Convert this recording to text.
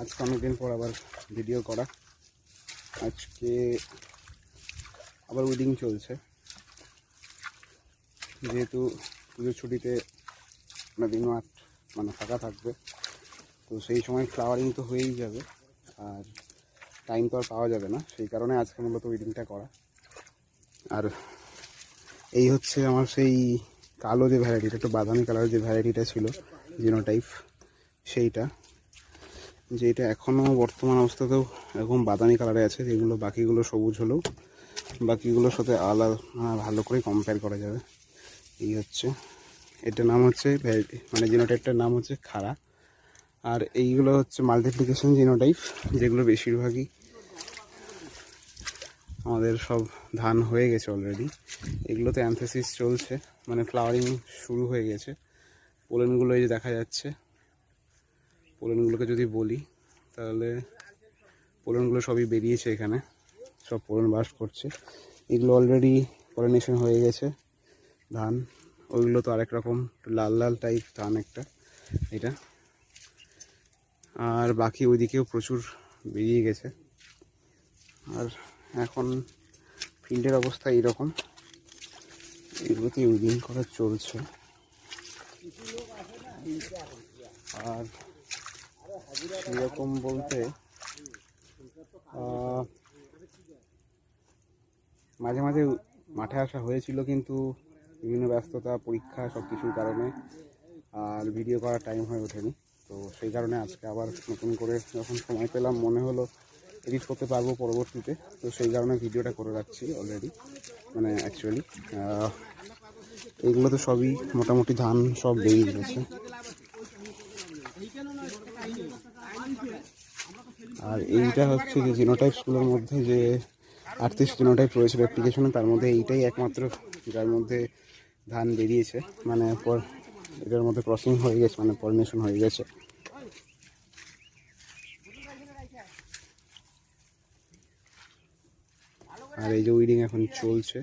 আজকে অনেকদিন পর আবার ভিডিও করা। আজকে আবার উইডিং চলছে। যেহেতু পুজোর ছুটিতে দিনও আট মানে ফাঁকা থাকবে, তো সেই সময় ফ্লাওয়ারিং তো হয়েই যাবে। আর টাইম তো আর পাওয়া যাবে না, সেই কারণে আজকে মূলত উইডিংটা করা। আর এই হচ্ছে আমার সেই কালো যে ভ্যারাইটিটা একটু বাদামি কালারের যে ভ্যারাইটিটা ছিল জিনো টাইপ সেইটা। যেটা এখনও বর্তমান অবস্থাতেও এরকম বাদামি কালারে আছে, যেগুলো বাকিগুলো সবুজ হলেও বাকিগুলোর সাথে আলাদা ভালো করে কম্পেয়ার করা যাবে। এই হচ্ছে, এটার নাম হচ্ছে মানে জিনোটাইপটার নাম হচ্ছে খাড়া। আর এইগুলো হচ্ছে মাল্টিপ্লিকেশন জিনোটাইপ যেগুলো বেশিরভাগই আমাদের সব ধান হয়ে গেছে অলরেডি এগুলোতে অ্যান্থেসিস চলছে মানে ফ্লাওয়ারিং শুরু হয়ে গেছে। পোলেনগুলো এই যে দেখা যাচ্ছে। পোলেনগুলোকে যদি বলি, তাহলে পোলেনগুলো সবই বেরিয়েছে এখানে। সব পোলেন বাস করছে। এগুলো অলরেডি পলিনেশন হয়ে গেছে। ধান, ওইগুলো তো আরেক রকম, লাল লাল টাইপ ধান একটা, এটা। আর বাকি ওইদিকেও প্রচুর বেরিয়ে গেছে। আর এখন ফিল্ডের অবস্থা এইরকম। এগুলোতে উইডিং করা চলছে। আর এরকম বলতে মাঝে মাঝে মাঠে আসা হয়েছিল কিন্তু বিভিন্ন ব্যস্ততা, পরীক্ষা সব কিছুর কারণে আর ভিডিও করার টাইম হয়ে ওঠেনি। তো সেই কারণে আজকে আবার নতুন করে যখন সময় পেলাম, মনে হলো এডিট করতে পারব পরবর্তীতে। তো সেই কারণে ভিডিওটা করে রাখছি অলরেডি মানে অ্যাকচুয়ালি এইগুলো তো সবই মোটামুটি ধান, সব বেরিয়ে গেছে। আর এইটা হচ্ছে যে জিনোটাইপ স্কুলের মধ্যে যে আটত্রিশ জিনোটাইপ রয়েছে অ্যাপ্লিকেশনে তার মধ্যে এইটাই একমাত্র যার মধ্যে ধান বেরিয়েছে। মানে পর এটার মধ্যে ক্রসিং হয়ে গেছে মানে পলিনেশন হয়ে গেছে। আর এই যে উইডিং এখন চলছে।